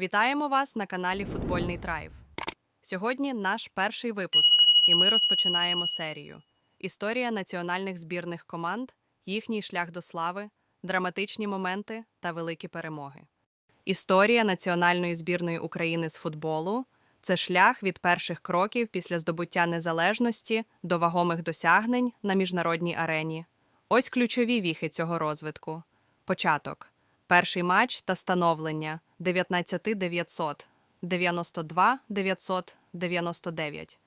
Вітаємо вас на каналі Футбольний Драйв. Сьогодні наш перший випуск, і ми розпочинаємо серію: Історія національних збірних команд, їхній шлях до слави, драматичні моменти та великі перемоги. Історія національної збірної України з футболу це шлях від перших кроків після здобуття незалежності до вагомих досягнень на міжнародній арені. Ось ключові віхи цього розвитку. Початок. Перший матч та становлення 19 900, 92 999.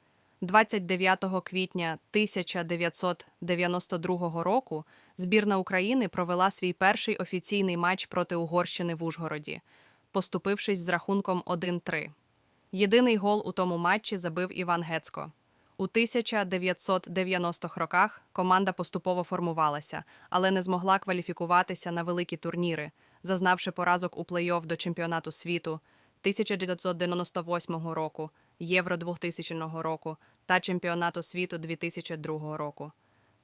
29 квітня 1992 року збірна України провела свій перший офіційний матч проти Угорщини в Ужгороді, поступившись з рахунком 1-3. Єдиний гол у тому матчі забив Іван Гецько. У 1990-х роках команда поступово формувалася, але не змогла кваліфікуватися на великі турніри, зазнавши поразок у плей-офф до чемпіонату світу 1998 року, Євро 2000 року та чемпіонату світу 2002 року.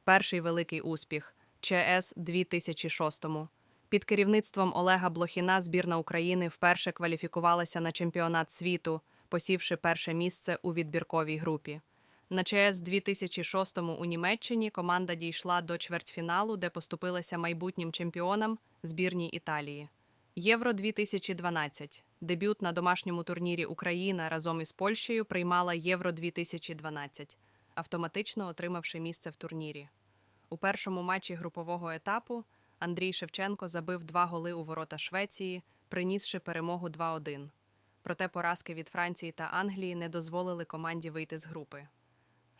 Перший великий успіх ЧС 2006. Під керівництвом Олега Блохіна збірна України вперше кваліфікувалася на чемпіонат світу, посівши перше місце у відбірковій групі. На ЧС 2006 у Німеччині команда дійшла до чвертьфіналу, де поступилася майбутнім чемпіонам збірній Італії. Євро 2012. Дебют на домашньому турнірі Україна разом із Польщею приймала Євро 2012, автоматично отримавши місце в турнірі. У першому матчі групового етапу Андрій Шевченко забив два голи у ворота Швеції, принісши перемогу 2-1. Проте поразки від Франції та Англії не дозволили команді вийти з групи.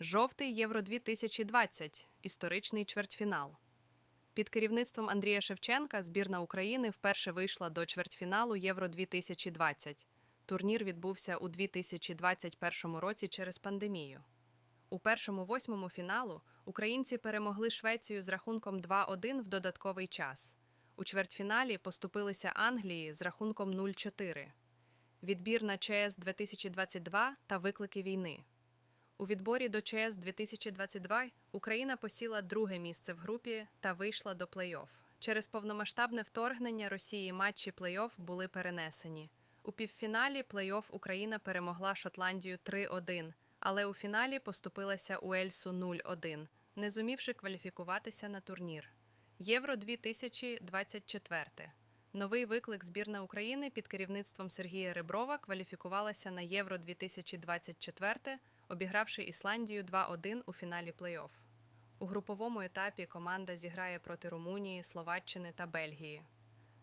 Жовтий Євро 2020 історичний чвертьфінал. Під керівництвом Андрія Шевченка збірна України вперше вийшла до чвертьфіналу Євро 2020. Турнір відбувся у 2021 році через пандемію. У першому восьмому фіналу українці перемогли Швецію з рахунком 2-1 в додатковий час. У чвертьфіналі поступилися Англії з рахунком 0-4. Відбір на ЧС 2022 та виклики війни. У відборі до ЧС 2022 Україна посіла друге місце в групі та вийшла до плей-офф. Через повномасштабне вторгнення Росії матчі плей-офф були перенесені. У півфіналі плей-офф Україна перемогла Шотландію 3-1, але у фіналі поступилася Уельсу 0-1, не зумівши кваліфікуватися на турнір. Євро 2024. Новий виклик збірна України під керівництвом Сергія Реброва кваліфікувалася на Євро 2024, обігравши Ісландію 2-1 у фіналі плей-офф. У груповому етапі команда зіграє проти Румунії, Словаччини та Бельгії.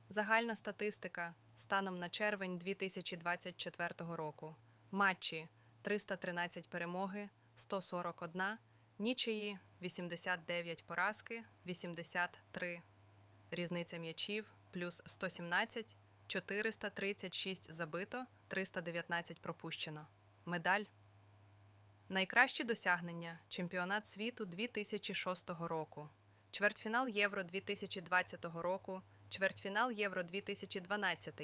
Загальна статистика станом на червень 2024 року. Матчі 313 перемоги, 141, нічиї 89 поразки, 83 різниця м'ячів плюс 117, 436 забито, 319 пропущено. Медаль. Найкращі досягнення чемпіонат світу 2006 року, чвертьфінал Євро 2020 року, чвертьфінал Євро 2012.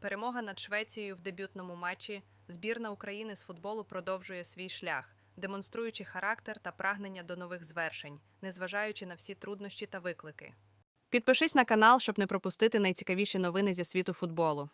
Перемога над Швецією в дебютному матчі. Збірна України з футболу продовжує свій шлях, демонструючи характер та прагнення до нових звершень, незважаючи на всі труднощі та виклики. Підпишись на канал, щоб не пропустити найцікавіші новини зі світу футболу.